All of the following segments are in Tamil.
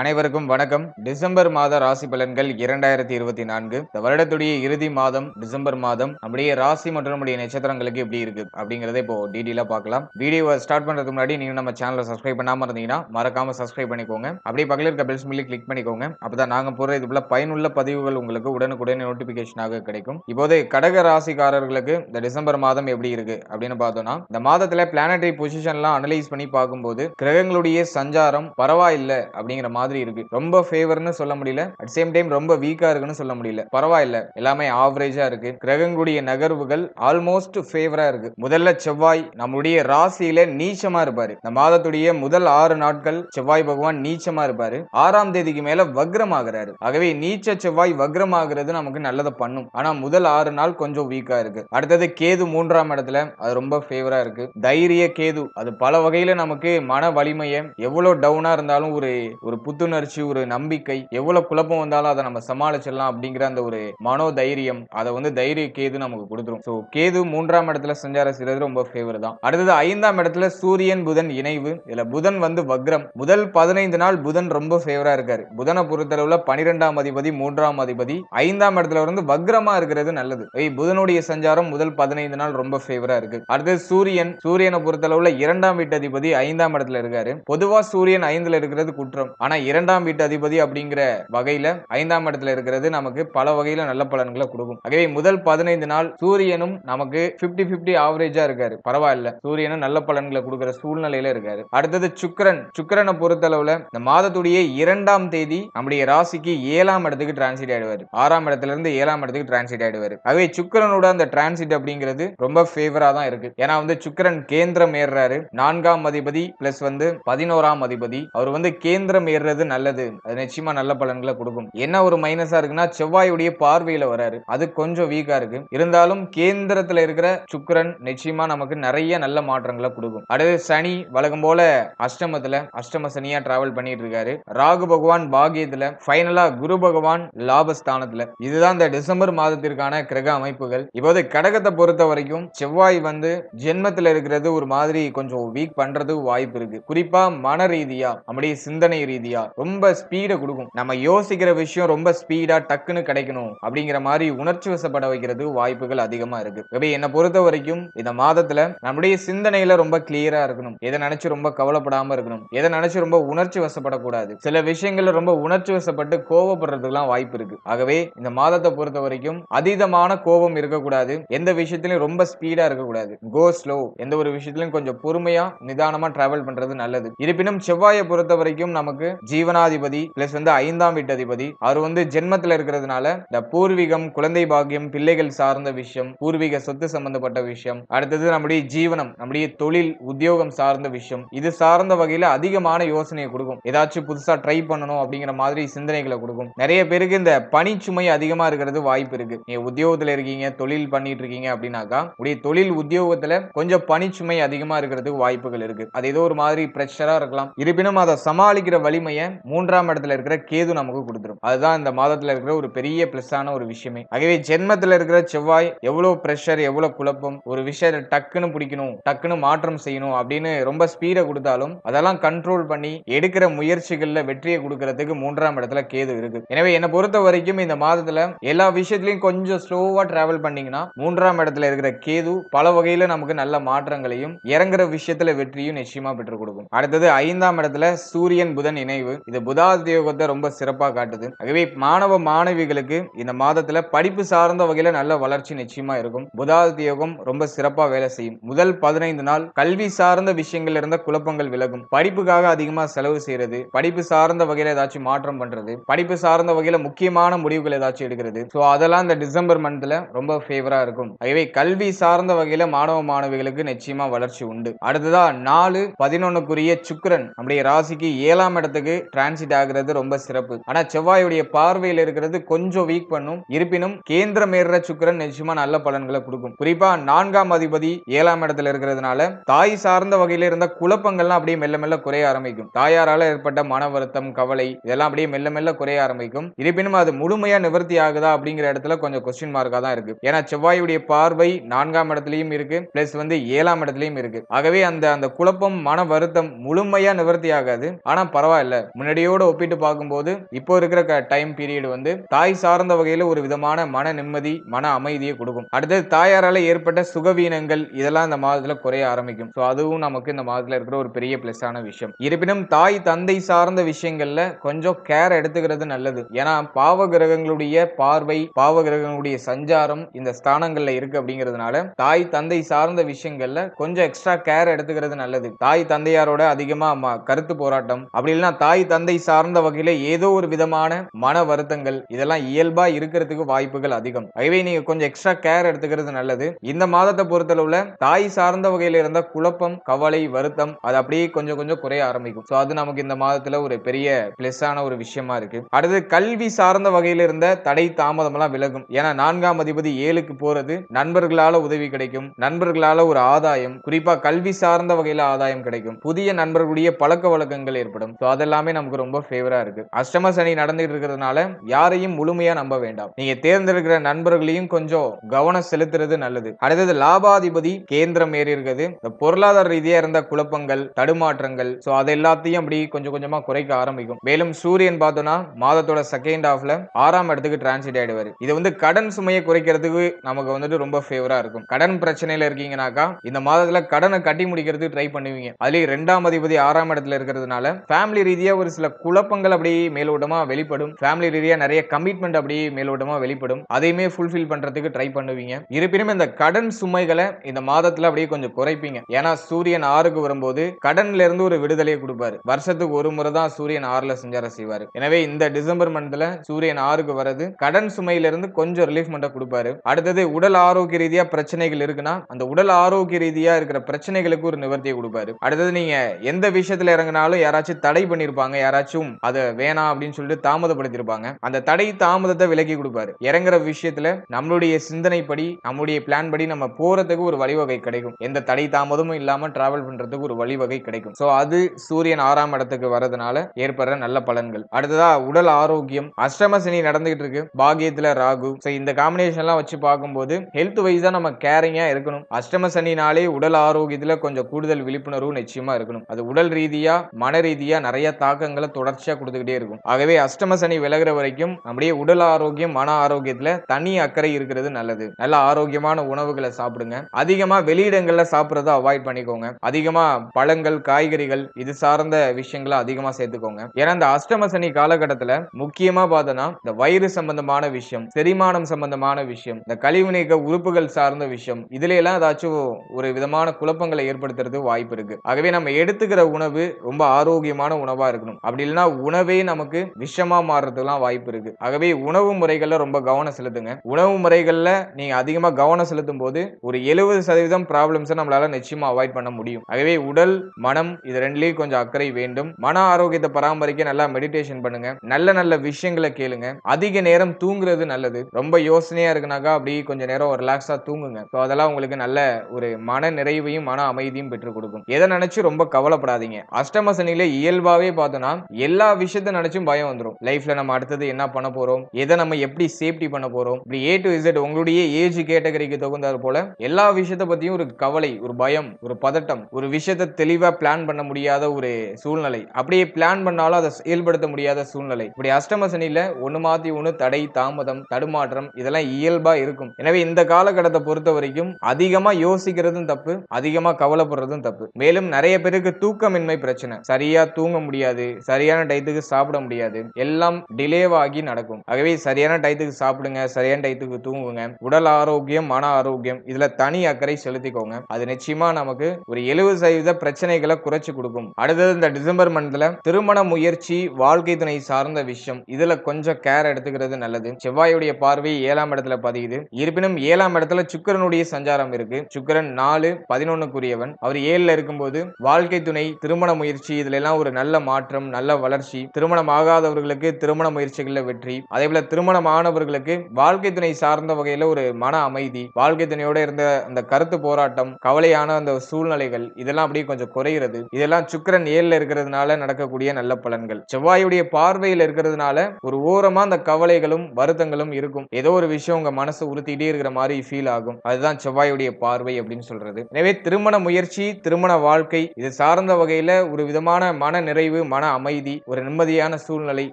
அனைவருக்கும் வணக்கம். டிசம்பர் மாத ராசி பலன்கள் இரண்டாயிரத்தி இருபத்தி நான்கு. இந்த வருடத்துடைய இறுதி மாதம் டிசம்பர் மாதம் நம்முடைய ராசி மற்றும் நம்முடைய நட்சத்திரங்களுக்கு எப்படி இருக்கு அப்படிங்கறத இப்போ டீடெயிலா பார்க்கலாம். வீடியோவை ஸ்டார்ட் பண்றதுக்கு முன்னாடி நீங்க நம்ம சேனலை சப்ஸ்கிரைப் பண்ணாம இருந்தீங்கன்னா மறக்காம சப்ஸ்கிரைப் பண்ணிக்கோங்க. அப்படியே பக்கத்தில் இருக்க பெல்ஸ் மில்லி கிளிக் பண்ணிக்கோங்க. அப்பதான் நாங்க போற இது போல பயனுள்ள பதிவுகள் உங்களுக்கு உடனுக்குடனே நோட்டிபிகேஷனாக கிடைக்கும். இப்போது கடக ராசிக்காரர்களுக்கு இந்த டிசம்பர் மாதம் எப்படி இருக்கு அப்படின்னு பார்த்தோம்னா இந்த மாதத்துல பிளானட்டரி பொசிஷன்லாம் அனலைஸ் பண்ணி பார்க்கும்போது கிரகங்களுடைய சஞ்சாரம் பரவாயில்லை அப்படிங்கிற மாதிரி இருக்கு. ரொம்ப ஃபேவர்னு சொல்ல முடியல. அட் சேம் டைம் ரொம்ப வீக்கா இருக்குன்னு சொல்ல முடியல. பரவாயில்ல. எல்லாமே ஆவரேஜா இருக்கு. கிரகங்களுடைய நகர்வுகள் ஆல்மோஸ்ட் ஃபேவரா இருக்கு. முதல்ல செவ்வாய் நம்முடைய ராசியில நீச்சமா இருப்பாரு. இந்த மாதத்துடைய முதல் ஆறு நாட்கள் செவ்வாய் பகவான் நீச்சமா இருப்பாரு. ஆறாம் தேதிக்கு மேல வக்ரமாகிறாரு. ஆகவே நீச்ச செவ்வாய் வக்ரமாகிறது நமக்கு நல்லதை பண்ணும். ஆனா முதல் ஆறு நாள் கொஞ்சம் வீக்கா இருக்கு. அடுத்தது கேது மூன்றாம் இடத்துல அது ரொம்ப ஃபேவரா இருக்கு. தைரிய கேது. அது பல வகையில நமக்கு மன வலிமையை எவ்வளவு டவுனா இருந்தாலும் ஒரு ஒரு புத்துணர்ச்சி ஒரு நம்பிக்கை எவ்வளவு குழப்பம் வந்தாலும் அதை நம்ம சமாளிச்சிடலாம் அப்படிங்கிற அந்த ஒரு மனோ தைரியம் அதை வந்து தைரிய கேது நமக்கு கொடுத்துரும். ஸோ கேது மூன்றாம் இடத்துல சஞ்சாரம் செய்யறது ரொம்ப ஃபேவர் தான். அடுத்தது ஐந்தாம் இடத்துல சூரியன் புதன் இணைவு. இதுல புதன் வந்து வக்ரம். முதல் பதினைந்து நாள் புதன் ரொம்ப ஃபேவரா இருக்காரு. புதனை பொறுத்தளவுல பனிரெண்டாம் அதிபதி மூன்றாம் அதிபதி. ஐந்தாம் இடத்துல வந்து வக்ரமா இருக்கிறது நல்லது. புதனுடைய சஞ்சாரம் முதல் பதினைந்து நாள் ரொம்ப ஃபேவரா இருக்கு. அடுத்தது சூரியன். சூரியனை பொறுத்தளவுல இரண்டாம் வீட்டு அதிபதி ஐந்தாம் இடத்துல இருக்காரு. பொதுவா சூரியன் ஐந்துல இருக்கிறது குற்றம். ஆனா இரண்டாம் வீட்டு அதிபதி அப்படிங்கிற வகையில் ஐந்தாம் இடத்துல இருக்கிறது நமக்கு பல வகையில் நல்ல பலன்களை கொடுக்கும். ஆகவே முதல் பதினைந்து நாள் சூரியனும் நமக்கு 50 50 ஆவரேஜா இருக்காரு. பரவாயில்ல. சூரியனும் நல்ல பலன்களை கொடுக்குற சூழ்நிலையில இருக்காரு. அடுத்தது சுக்கிரன். சுக்கிரனை பொறுத்தளவுல இந்த மாதத்துடைய இரண்டாம் தேதி நம்முடைய ராசிக்கு ஏழாம் இடத்துக்கு டிரான்சிட் ஆயிடுவாரு. ஆறாம் இடத்துல இருந்து ஏழாம் இடத்துக்கு டிரான்சிட் ஆயிடுவாரு. ஆகவே சுக்கிரனோட அந்த டிரான்சிட் அப்படிங்கிறது ரொம்ப ஃபேவரா தான் இருக்கு. ஏன்னா வந்து சுக்கிரன் கேந்திரம் ஏறுறாரு. நான்காம் அதிபதி பிளஸ் வந்து பதினோராம் அதிபதி. அவர் வந்து கேந்திரம் ஏறுறது நல்லது. அது நிச்சயமா நல்ல பலன்களை கொடுக்கும். என்ன ஒரு மைனஸா இருக்குன்னா செவ்வாயுடைய பார்வையில வராரு. அது கொஞ்சம் வீக்கா இருக்கு. இருந்தாலும் கேந்திரத்துல இருக்கிற சுக்கரன் நிச்சயமா நமக்கு நிறைய நல்ல மாற்றங்களை கொடுக்கும். அடுத்து சனி வழக்கம் போல அஷ்டமத்துல அஷ்டம சனியா டிராவல் பண்ணிட்டு இருக்காரு. ராகு பகவான் பாகியத்துல ஃபைனலா குரு பகவான் லாபஸ்தானத்துல. இதுதான் இந்த டிசம்பர் மாதத்திற்கான கிரக அமைப்புகள். இப்போது கடகத்தை பொறுத்த வரைக்கும் செவ்வாய் வந்து ஜென்மத்துல இருக்கிறது ஒரு மாதிரி கொஞ்சம் வீக் பண்றது வாய்ப்பு இருக்கு. குறிப்பா மன ரீதியா நம்முடைய சிந்தனை ரீதியா ரொம்ப ஸ்பீடை கொடுக்கும். நம்ம யோசிக்கிற விஷயம் ரொம்ப ஸ்பீடா டக்குன்னு கிடைக்கணும் அப்படிங்கிற மாதிரி உணர்ச்சி வசப்பட வைக்கிறது வாய்ப்புகள் அதிகமா இருக்கு. என்னை பொறுத்த வரைக்கும் இந்த மாதத்துல நம்முடைய சிந்தனையில ரொம்ப கிளியரா இருக்கணும். எதை நினைச்சு ரொம்ப கவலைப்படாம இருக்கணும். எதை நினைச்சு ரொம்ப உணர்ச்சி வசப்படக்கூடாது. சில விஷயங்கள்ல ரொம்ப உணர்ச்சி வசப்பட்டு கோவப்படுறதுக்குலாம் வாய்ப்பு இருக்கு. ஆகவே இந்த மாதத்தை பொறுத்த வரைக்கும் அதீதமான கோபம் இருக்கக்கூடாது. எந்த விஷயத்திலையும் ரொம்ப ஸ்பீடா இருக்கக்கூடாது. கோ ஸ்லோ எந்த ஒரு விஷயத்திலையும் கொஞ்சம் பொறுமையா நிதானமா டிராவல் பண்றது நல்லது. இருப்பினும் செவ்வாயை பொறுத்த வரைக்கும் நமக்கு ஜீவனாதிபதி பிளஸ் வந்து ஐந்தாம் வீட்டு அதிபதி அவர் வந்து ஜென்மத்தில் இருக்கிறதுனால இந்த பூர்வீகம் குழந்தை பாக்கியம் பிள்ளைகள் சார்ந்த விஷயம் பூர்வீக சொத்து சம்பந்தப்பட்ட விஷயம். அடுத்தது நம்முடைய ஜீவனம் நம்முடைய தொழில் உத்தியோகம் சார்ந்த விஷயம். இது சார்ந்த வகையில அதிகமான யோசனையை கொடுக்கும். ஏதாச்சும் புதுசா ட்ரை பண்ணணும் அப்படிங்கிற மாதிரி சிந்தனைகளை கொடுக்கும். நிறைய பேருக்கு இந்த பணிச்சுமை அதிகமா இருக்கிறது வாய்ப்பு இருக்கு. நீங்க உத்தியோகத்துல இருக்கீங்க தொழில் பண்ணிட்டு இருக்கீங்க அப்படின்னாக்கா உடைய தொழில் உத்தியோகத்துல கொஞ்சம் பணிச்சுமை அதிகமா இருக்கிறதுக்கு வாய்ப்புகள் இருக்கு. அது ஏதோ ஒரு மாதிரி பிரஷரா இருக்கலாம். இருப்பினும் அதை சமாளிக்கிற வலிமையை மூன்றாம் இடத்துல இருக்கிற கேது நமக்கு கொடுத்துரும். அதுதான் இந்த மாதத்துல இருக்கிற ஒரு பெரிய பிளஸ்ஸான ஒரு விஷயமே. ஆகவே ஜென்மத்துல இருக்கிற செவ்வாய் எவ்வளவு ப்ரெஷர் எவ்வளவு குழப்பம் ஒரு விஷயத்தை டக்குன்னு பிடிக்கணும் டக்குன்னு மாற்றம் செய்யணும் அப்படின்னு ரொம்ப ஸ்பீடை கொடுத்தாலும் அதெல்லாம் கண்ட்ரோல் பண்ணி எடுக்கிற முயற்சிகள்ல வெற்றியை கொடுக்கறதுக்கு மூன்றாம் இடத்துல கேது இருக்கு. எனவே என்னை பொறுத்த வரைக்கும் இந்த மாதத்துல எல்லா விஷயத்திலையும் கொஞ்சம் ஸ்லோவா டிராவல் பண்ணீங்கன்னா மூன்றாம் இடத்துல இருக்கிற கேது பல வகையில நமக்கு நல்ல மாற்றங்களையும் இறங்குற விஷயத்துல வெற்றியும் நிச்சயமா பெற்றுக் கொடுக்கும். அடுத்தது ஐந்தாம் இடத்துல சூரியன் புதன் இணைவு. இது புதாத்தியோகத்தை ரொம்ப சிறப்பாக காட்டுது. ஆகவே மாணவ மாணவிகளுக்கு இந்த மாதத்துல படிப்பு சார்ந்த வகையில நல்ல வளர்ச்சி நிச்சயமா இருக்கும். புதாத்தியோகம் ரொம்ப சிறப்பா வேலை செய்யும். முதல் பதினைந்து நாள் கல்வி சார்ந்த விஷயங்கள் இருந்த குழப்பங்கள் விலகும். படிப்புக்காக அதிகமா செலவு செய்யறது படிப்பு சார்ந்த வகையில ஏதாச்சும் மாற்றம் பண்றது படிப்பு சார்ந்த வகையில முக்கியமான முடிவுகள் ஏதாச்சும் எடுக்கிறது. ஸோ அதெல்லாம் இந்த டிசம்பர் மந்த்ல ரொம்ப ஃபேவரா இருக்கும். ஆகவே கல்வி சார்ந்த வகையில மாணவ மாணவிகளுக்கு நிச்சயமா வளர்ச்சி உண்டு. அடுத்ததா நாலு பதினொன்னுக்குரிய சுக்கரன் நம்முடைய ராசிக்கு ஏழாம் இடத்துக்கு டிரான்சிட் ஆகிறது ரொம்ப சிறப்பு. ஆனா செவ்வாயுடைய பார்வையில் இருக்கிறது கொஞ்சம் வீக் பண்ணும். இருப்பினும் கேந்திரம் மேற சுக்கிரன் நிச்சயமா நல்ல பலன்களை கொடுக்கும். குறிப்பா நான்காம் அதிபதி ஏழாம் இடத்துல இருக்கிறதுனால தாய் சார்ந்த வகையில இருந்த குழப்பங்கள்லாம் அப்படியே மெல்ல மெல்ல குறைய ஆரம்பிக்கும். தாயாரால ஏற்பட்ட மன வருத்தம் கவலை இதெல்லாம் அப்படியே மெல்ல மெல்ல குறைய ஆரம்பிக்கும். இருப்பினும் அது முழுமையா நிவர்த்தி ஆகுதா அப்படிங்கிற இடத்துல கொஞ்சம் கொஸ்டின் மார்க்கா தான் இருக்கு. ஏன்னா செவ்வாயுடைய பார்வை நான்காம் இடத்துலயும் இருக்கு பிளஸ் வந்து ஏழாம் இடத்துலயும் இருக்கு. ஆகவே அந்த அந்த குழப்பம் மன வருத்தம் முழுமையா நிவர்த்தி ஆகாது. ஆனா பரவாயில்ல. முன்னாடியோட ஒப்பிட்டு பார்க்கும்போது இப்போ இருக்கிற டைம் பீரியட் வந்து தாய் சார்ந்த வகையில் ஒரு விதமான மன நிம்மதி மன அமைதியை கொடுக்கும். அடுத்தது தாயாரால ஏற்பட்ட சுகவீனங்கள் இதெல்லாம் இந்த மாதத்தில் குறைய ஆரம்பிக்கும். ஸோ அதுவும் நமக்கு இந்த மாதத்தில் இருக்கிற ஒரு பெரிய பிளஸ்ஸான விஷயம். இருப்பினும் தாய் தந்தை சார்ந்த விஷயங்கள்ல கொஞ்சம் கேர் எடுத்துக்கிறது நல்லது. ஏன்னா பாவ கிரகங்களுடைய பார்வை பாவ கிரகங்களுடைய சஞ்சாரம் இந்த ஸ்தானங்கள்ல இருக்கு அப்படிங்கிறதுனால தாய் தந்தை சார்ந்த விஷயங்கள்ல கொஞ்சம் எக்ஸ்ட்ரா கேர் எடுத்துக்கிறது நல்லது. தாய் தந்தையாரோட அதிகமா கருத்து போராட்டம் அப்படி இல்லைன்னா தாய் தந்தை சார்ந்த வகையில ஏதோ ஒரு விதமான மன வருத்தங்கள் இதெல்லாம் இயல்பா இருக்கிறதுக்கு வாய்ப்புகள் அதிகம். ஆகவே நீங்க கொஞ்சம் எக்ஸ்ட்ரா கேர் எடுத்துக்கிறது நல்லது. இந்த மாதத்தை பொறுத்தளவுல தாய் சார்ந்த வகையில இருந்த குழப்பம் கவலை வருத்தம் அது அப்படியே கொஞ்சம் கொஞ்சம் குறைய ஆரம்பிக்கும். சோ அது நமக்கு இந்த மாதத்துல ஒரு பெரிய பிளஸ் ஆன ஒரு விஷயமா இருக்கு. அடுத்து கல்வி சார்ந்த வகையில இருந்த தடை தாமதம் எல்லாம் விலகும். ஏன்னா நான்காம் அதிபதி ஏழுக்கு போறது நண்பர்களால உதவி கிடைக்கும் நண்பர்களால ஒரு ஆதாயம் குறிப்பா கல்வி சார்ந்த வகையில ஆதாயம் கிடைக்கும். புதிய நண்பர்களுடைய பழக்க வழக்கங்கள் ஏற்படும். சோ எல்லாமே நமக்கு ரொம்ப ஃபேவரா இருக்கு. அஷ்டம சனி நடந்துட்டு இருக்கிறதுனால யாரையும் முழுமையா நம்ப வேண்டாம். நீங்க தேர்ந்தெடுக்கிற நண்பர்களையும் கொஞ்சம் கவனம் செலுத்துறது நல்லது. அடுத்தது லாபாதிபதி கேந்திரம் ஏறி இருக்குது. இந்த பொருளாதார ரீதியா இருந்த குழப்பங்கள் தடுமாற்றங்கள் சோ அது எல்லாத்தையும் அப்படி கொஞ்சம் கொஞ்சமா குறைக்க ஆரம்பிக்கும். மேலும் சூரியன் பார்த்தோம்னா மாதத்தோட செகண்ட் ஹாஃப்ல ஆறாம் இடத்துக்கு டிரான்சிட் ஆயிடுவாரு. இது வந்து கடன் சுமையை குறைக்கிறதுக்கு நமக்கு வந்துட்டு ரொம்ப ஃபேவரா இருக்கும். கடன் பிரச்சனையில இருக்கீங்கனாக்கா இந்த மாதத்துல கடனை கட்டி முடிக்கிறதுக்கு ட்ரை பண்ணுவீங்க. அதுலயும் ரெண்டாம் அதிபதி ஆறாம் இடத்துல இருக்கிறதுனால ஃபேமிலி ரீதியா ஒரு சில குழப்பங்கள் அப்படியே மேலோட்டமா வெளிப்படும். ஃபேமிலி ரீதியா நிறைய கமிட்மெண்ட் அப்படியே மேலோட்டமா வெளிப்படும். அதையுமே ஃபுல்ஃபில் பண்றதுக்கு ட்ரை பண்ணுவீங்க. இருப்பினும் இந்த கடன் சுமைகளை இந்த மாதத்துல அப்படியே கொஞ்சம் குறைப்பீங்க. ஏன்னா சூரியன் ஆறுக்கு வரும்போது கடன்ல இருந்து ஒரு விடுதலையை கொடுப்பாரு. வருஷத்துக்கு ஒரு முறை தான் சூரியன் ஆறுல செஞ்சார செய்வாரு. எனவே இந்த டிசம்பர் மந்த்ல சூரியன் ஆறுக்கு வர்றது கடன் சுமையில இருந்து கொஞ்சம் ரிலீஃப் மட்டும் கொடுப்பாரு. அடுத்தது உடல் ஆரோக்கிய ரீதியா பிரச்சனைகள் இருக்குன்னா அந்த உடல் ஆரோக்கிய ரீதியா இருக்கிற பிரச்சனைகளுக்கு ஒரு நிவர்த்தியை கொடுப்பாரு. அடுத்தது நீங்க எந்த விஷயத்துல இறங்கினாலும் யாராச்சும் தடை பண்ணிருப்பாங்க. யாராச்சும் அதை வேணாம் அப்படின்னு சொல்லிட்டு தாமதப்படுத்திருப்பாங்க. அந்த தடை தாமதத்தை விலக்கி கொடுப்பாரு. இறங்குற விஷயத்துல நம்மளுடைய சிந்தனைப்படி நம்மளுடைய பிளான் படி நம்ம போறதுக்கு ஒரு வழிவகை கிடைக்கும். எந்த தடை தாமதமும் இல்லாம டிராவல் பண்றதுக்கு ஒரு வழிவகை கிடைக்கும். சோ அது சூரியன் ஆறாம் இடத்துக்கு வரதுனால ஏற்படுற நல்ல பலன்கள். அடுத்ததா உடல் ஆரோக்கியம். அஷ்டம சனி நடந்துகிட்டு இருக்கு. பாகியத்துல ராகு. சோ இந்த காம்பினேஷன் எல்லாம் வச்சு பார்க்கும்போது ஹெல்த் வைஸா நம்ம கேரிங்கா இருக்கணும். அஷ்டம சனினாலே உடல் ஆரோக்கியத்துல கொஞ்சம் கூடுதல் விழிப்புணர்வு நிச்சயமா இருக்கணும். அது உடல் ரீதியா மன ரீதியா நிறைய தாக்கங்களை தொடர்ச்சியா கொடுத்துக்கிட்டே இருக்கும். ஆகவே அஷ்டம சனி விலகிற வரைக்கும் நம்முடைய உடல் ஆரோக்கியம் மன ஆரோக்கியத்துல தனி அக்கறை இருக்கிறது நல்லது. நல்ல ஆரோக்கியமான உணவுகளை சாப்பிடுங்க. அதிகமா வெளியிடங்கள்ல சாப்பிட்றத அவாய்ட் பண்ணிக்கோங்க. அதிகமா பழங்கள் காய்கறிகள் இது சார்ந்த விஷயங்களை அதிகமா சேர்த்துக்கோங்க. ஏன்னா இந்த அஷ்டம சனி காலகட்டத்துல முக்கியமா பார்த்தோம்னா இந்த வயிறு சம்பந்தமான விஷயம் செரிமானம் சம்பந்தமான விஷயம் இந்த கழிவு நீக்க உறுப்புகள் சார்ந்த விஷயம் இதுல எல்லாம் ஏதாச்சும் ஒரு விதமான குழப்பங்களை ஏற்படுத்துறது வாய்ப்பு இருக்கு. ஆகவே நம்ம எடுத்துக்கிற உணவு ரொம்ப ஆரோக்கியமான உணவா இருக்கணும். அப்படி இல்லைன்னா உணவே நமக்கு விஷமா மாறுறதுக்குலாம் வாய்ப்பு இருக்கு. ஆகவே உணவு முறைகள்ல ரொம்ப கவனம் செலுத்துங்க. உணவு முறைகள்ல நீங்க அதிகமா கவனம் செலுத்தும் போது ஒரு எழுபது சதவீதம் ப்ராப்ளம்ஸை நம்மளால நிச்சயமா அவாய்ட் பண்ண முடியும். ஆகவே உடல் மனம் இது ரெண்டுலயும் கொஞ்சம் அக்கறை வேண்டும். மன ஆரோக்கியத்தை பராமரிக்க நல்லா மெடிடேஷன் பண்ணுங்க. நல்ல நல்ல விஷயங்களை கேளுங்க. அதிக நேரம் தூங்குறது நல்லது. ரொம்ப யோசனையா இருக்குனாக்கா அப்படி கொஞ்ச நேரம் ரிலாக்ஸா தூங்குங்க. ஸோ அதெல்லாம் உங்களுக்கு நல்ல ஒரு மன நிறைவையும் மன அமைதியும் பெற்றுக் கொடுக்கும். எதை நினைச்சு ரொம்ப கவலைப்படாதீங்க. அஷ்டம சனியில இயல்பாவே பார்த்தோம்னா எல்லா விஷயத்த நினைச்சும் பயம் வந்துடும் லைஃப்ல நம்ம அடுத்தது என்ன பண்ண போறோம்? எதை நம்ம எப்படி சேஃப்டி பண்ண போறோம்? இப்படி ஏ டு இசட் உங்களுடைய ஏஜ் கேட்டகரிக்கு தகுந்தாற் போல எல்லா விஷயத்த பத்தியும் ஒரு கவலை ஒரு பயம் ஒரு பதட்டம் ஒரு விஷயத்த தெளிவா பிளான் பண்ண முடியாத ஒரு சூழ்நிலை. அப்படியே பிளான் பண்ணாலும் அதை செயல்படுத்த முடியாத சூழ்நிலை. இப்படி அஷ்டம சனியில ஒண்ணு மாத்தி ஒண்ணு தடை தாமதம் தடுமாற்றம் இதெல்லாம் இயல்பா இருக்கும். எனவே இந்த காலகட்டத்தை பொறுத்த வரைக்கும் அதிகமா யோசிக்கிறதும் தப்பு அதிகமா கவலைப்படுறதும் தப்பு. மேலும் நிறைய பேருக்கு தூக்கமின்மை பிரச்சனை. சரியா தூங்க முடியாது. சரியான டயத்துக்கு சாப்பிட முடியாது. எல்லாம் டிலேவாகி நடக்கும். ஆகவே சரியான டயத்துக்கு சாப்பிடுங்க சரியான டயத்துக்கு தூங்குங்க. உடல் ஆரோக்கியம் மன ஆரோக்கியம் இதுல தனி அக்கறை செலுத்திக்கோங்க. அது நிச்சயமா நமக்கு ஒரு எழுபது சதவீத பிரச்சனைகளை குறைச்சு கொடுக்கும். அடுத்தது இந்த டிசம்பர் மந்த்ல திருமண முயற்சி வாழ்க்கை துணை சார்ந்த விஷயம். இதுல கொஞ்சம் கேர் எடுத்துக்கிறது நல்லது. செவ்வாயுடைய பார்வை ஏழாம் இடத்துல பதியுது. இருப்பினும் ஏழாம் இடத்துல சுக்கிரனுடைய சஞ்சாரம் இருக்கு. சுக்கிரன் நாலு பதினொன்னுக்குரியவன். அவர் ஏழுல இருக்கும்போது வாழ்க்கை துணை திருமண முயற்சி இதுல எல்லாம் ஒரு நல்ல மாற்றம் மாற்றம் நல்ல வளர்ச்சி திருமணம் ஆகாதவர்களுக்கு திருமண முயற்சிகளில் வெற்றி. அதே போல திருமணம் ஆனவர்களுக்கு வாழ்க்கை துணை சார்ந்த வகையில ஒரு மன அமைதி வாழ்க்கை துணையோட இருந்த அந்த கருத்து போராட்டம் கவலையான அந்த சூழ்நிலைகள் இதெல்லாம் அப்படியே கொஞ்சம் குறைகிறது இதெல்லாம் சுக்கிரன் ஏழுல இருக்கிறதுனால நடக்கக்கூடிய நல்ல பலன்கள். செவ்வாயுடைய பார்வையில் இருக்கிறதுனால ஒரு ஓரமா அந்த கவலைகளும் வருத்தங்களும் இருக்கும். ஏதோ ஒரு விஷயம் உங்க மனசு உறுத்திட்டே இருக்கிற மாதிரி ஃபீல் ஆகும். அதுதான் செவ்வாயுடைய பார்வை அப்படின்னு சொல்றது. எனவே திருமண முயற்சி திருமண வாழ்க்கை இது சார்ந்த வகையில ஒரு விதமான மன நிறைவு மன அமைதி ஒரு நிம்மதியான சூழ்நிலை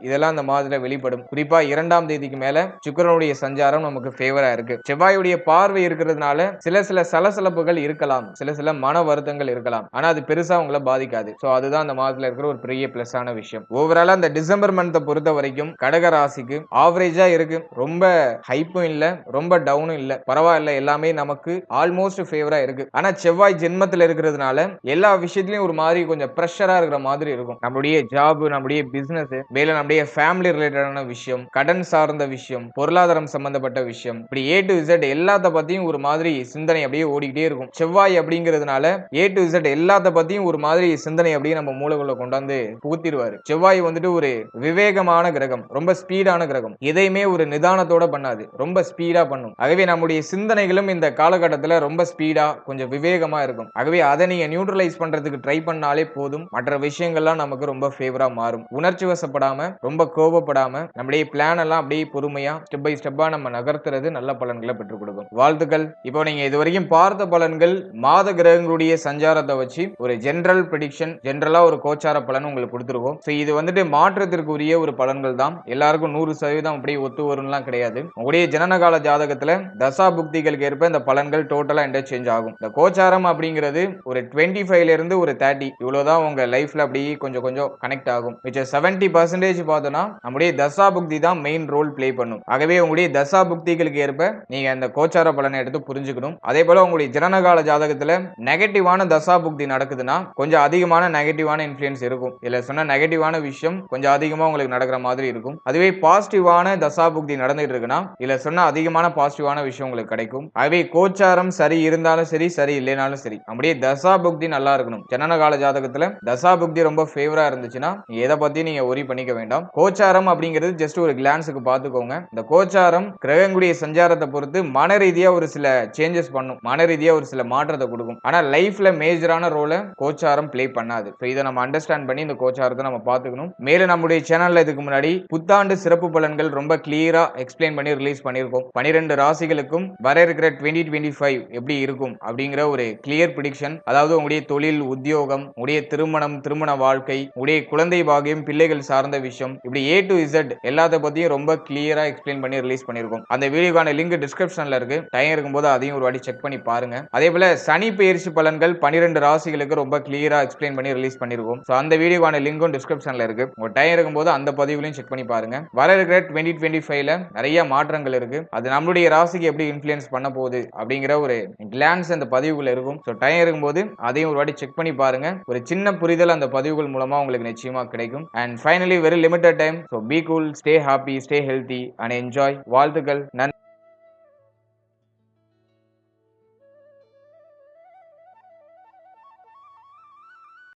இதெல்லாம் அந்த மாதத்துல வெளிப்படும். குறிப்பா இரண்டாம் தேதிக்கு மேல சுக்கிரனுடைய சஞ்சாரம் நமக்கு ஃபேவரா இருக்கு. செவ்வாயுடைய பார்வை இருக்கிறதுனால சில சில சலசலப்புகள் இருக்கலாம். சில சில மன வருத்தங்கள் இருக்கலாம். ஆனா அது பெருசா உங்களை பாதிக்காது. சோ அதுதான் அந்த மாதத்துல இருக்கிற ஒரு பெரிய பிளஸ் ஆன விஷயம். ஓவராலா அந்த டிசம்பர் மந்த்தை பொறுத்த வரைக்கும் கடக ராசிக்கு ஆவரேஜா இருக்கு. ரொம்ப ஹைப்பும் இல்ல ரொம்ப டவுனும் இல்ல. பரவாயில்ல எல்லாமே நமக்கு ஆல்மோஸ்ட் ஃபேவரா இருக்கு. ஆனா செவ்வாய் ஜென்மத்துல இருக்கிறதுனால எல்லா விஷயத்திலயும் ஒரு மாதிரி கொஞ்சம் ப்ரெஷரா இருக்கிற மாதிரி இருக்கும். நம்மளுடைய ஜாப் நம்முடைய பிசினஸ் மேல நம்முடைய ஃபேமிலி ரிலேட்டடான விஷயம் கடன் சார்ந்த விஷயம் பொருளாதாரம் சம்பந்தப்பட்ட விஷயம் இப்படி ஏ டு இசட் எல்லாத்த பத்தியும் ஒரு மாதிரி சிந்தனை அப்படியே ஓடிக்கிட்டே இருக்கும். செவ்வாய் அப்படிங்கிறதுனால ஏ டு இசட் எல்லாத்த பத்தியும் ஒரு மாதிரி சிந்தனை அப்படியே நம்ம மூளைக்குள்ள கொண்டாந்து புகுத்திடுவாரு. செவ்வாய் வந்துட்டு ஒரு விவேகமான கிரகம் ரொம்ப ஸ்பீடான கிரகம். எதையுமே ஒரு நிதானத்தோட பண்ணாது ரொம்ப ஸ்பீடா பண்ணும். ஆகவே நம்முடைய சிந்தனைகளும் இந்த காலகட்டத்தில் ரொம்ப ஸ்பீடா கொஞ்சம் விவேகமா இருக்கும். ஆகவே அதை நீங்க நியூட்ரலைஸ் பண்றதுக்கு ட்ரை பண்ணாலே போதும். மற்ற விஷயங்கள்லாம் நமக்கு ரொம்ப ஃபேவரா மாறும். உணர்ச்சி வசப்படாம ரொம்ப கோபப்படாம நம்முடைய பிளான் எல்லாம் அப்படியே பொறுமையா ஸ்டெப் பை ஸ்டெப்பா நம்ம நகர்த்துறது நல்ல பலன்களை பெற்றுக் கொடுக்கும். வாழ்த்துக்கள். இப்போ நீங்க இது வரைக்கும் பார்த்த பலன்கள் மாத கிரகங்களுடைய சஞ்சாரத்தை வச்சு ஒரு ஜென்ரல் ப்ரெடிக்ஷன் ஜென்ரலா ஒரு கோச்சார பலன் உங்களுக்கு கொடுத்துருக்கோம். ஸோ இது வந்துட்டு மாற்றத்திற்குரிய ஒரு பலன்கள் தான். எல்லாருக்கும் நூறு சதவீதம் அப்படியே ஒத்து வரும்லாம் கிடையாது. உங்களுடைய ஜனனகால ஜாதகத்துல தசா புக்திகளுக்கு ஏற்ப இந்த பலன்கள் டோட்டலா இன்டர்சேஞ்ச் ஆகும். இந்த கோச்சாரம் அப்படிங்கிறது ஒரு டுவெண்ட்டி ஃபைவ்ல இருந்து ஒரு தேர்ட்டி இவ்வளவுதான் உங்க லைஃப்ல அப்படியே கொஞ்சம் கொஞ்சம் கனெக்ட் ஆகும். மிச்சம் செவன்டி பர்சன்டேஜ் பார்த்தோம்னா நம்முடைய தசா புக்தி தான் மெயின் ரோல் ப்ளே பண்ணும். ஆகவே உங்களுடைய தசா புக்திகளுக்கு ஏற்ப நீங்க அந்த கோச்சார பலனை எடுத்து புரிஞ்சுக்கணும். அதே போல உங்களுடைய ஜனனகால ஜாதகத்துல நெகட்டிவான தசா புக்தி நடக்குதுன்னா கொஞ்சம் அதிகமான நெகட்டிவான இன்ஃபுளுன்ஸ் இருக்கும். இல்ல சொன்ன நெகட்டிவான விஷயம் கொஞ்சம் அதிகமா உங்களுக்கு நடக்கிற மாதிரி இருக்கும். அதுவே பாசிட்டிவான தசா புக்தி நடந்துட்டு இருக்குன்னா இல்ல சொன்ன அதிகமான பாசிட்டிவான விஷயம் உங்களுக்கு கிடைக்கும். ஆகவே கோச்சாரம் சரி இருந்தாலும் சரி சரி இல்லைனாலும் சரி அப்படியே தசா புக்தி நல்லா இருக்கணும். ஜனனகால ஜாதகத்துல தசா புக்தி ரொம்ப ஃபேவரா இருந்துச்சுன்னா எதை பத்தி நீங்க ஒரி பண்ணிக்க வேண்டாம். கோச்சாரம் அப்படிங்கிறது ஜஸ்ட் ஒரு கிளான்ஸுக்கு பார்த்துக்கோங்க. இந்த கோச்சாரம் கிரகங்குடிய சஞ்சாரத்தை பொறுத்து மன ரீதியா ஒரு சில சேஞ்சஸ் பண்ணும். மன ரீதியா ஒரு சில மாற்றத்தை கொடுக்கும். ஆனா லைஃப்ல மேஜரான ரோலை கோச்சாரம் ப்ளே பண்ணாது. இதை நம்ம அண்டர்ஸ்டாண்ட் பண்ணி இந்த கோச்சாரத்தை நம்ம பார்த்துக்கணும். மேலும் நம்முடைய சேனல்ல இதுக்கு முன்னாடி புத்தாண்டு சிறப்பு பலன்கள் ரொம்ப கிளியரா எக்ஸ்பிளைன் பண்ணி ரிலீஸ் பண்ணியிருக்கோம். பனிரெண்டு ராசிகளுக்கும் வர இருக்கிற டுவெண்ட்டி டுவெண்ட்டி ஃபைவ் எப்படி இருக்கும் அப்படிங்கிற ஒரு கிளியர் ப்ரிடிக்ஷன் அதாவது உங்களுடைய தொழில் உத்தியோகம் உங்களுடைய திருமணம் திருமண வாழ்க்கை உடைய குழந்தை பாகியம் பிள்ளைகள் சார்ந்த விஷயம் இப்படி ஏ டு இசட் எல்லாத்த பத்தியும் ரொம்ப கிளியரா எக்ஸ்பிளைன் பண்ணி ரிலீஸ் பண்ணியிருக்கோம் அந்த வீடியோக்கான லிங்க் டிஸ்கிரிப்ஷன்ல இருக்கு. டைம் இருக்கும்போது அதையும் ஒரு வாட்டி செக் பண்ணி பாருங்க. அதே போல சனி பயிற்சி பலன்கள் பன்னிரெண்டு ராசிகளுக்கு ரொம்ப கிளியரா எக்ஸ்பிளைன் பண்ணி ரிலீஸ் பண்ணிருக்கோம். ஸோ அந்த வீடியோக்கான லிங்கும் டிஸ்கிரிப்ஷன்ல இருக்கு. உங்க டைம் இருக்கும்போது அந்த பதிவுலையும் செக் பண்ணி பாருங்க. வர இருக்கிற டுவெண்ட்டி டுவெண்ட்டி ஃபைவ்ல நிறைய மாற்றங்கள் இருக்கு. அது நம்மளுடைய ராசிக்கு எப்படி இன்ஃபுளுன்ஸ் பண்ண போகுது அப்படிங்கிற ஒரு கிளான்ஸ் அந்த பதிவுகள் இருக்கும். ஸோ டைம் இருக்கும்போது அதையும் ஒரு வாட்டி செக் பண்ணி பாருங்க. ஒரு சின்ன புரிதல் அந்த பதிவுகள் மூலமா உங்களுக்கு நிச்சயமா கிடைக்கும். And finally very limited time so be cool stay happy stay healthy and enjoy வாழ்த்துக்கள். நன்றி.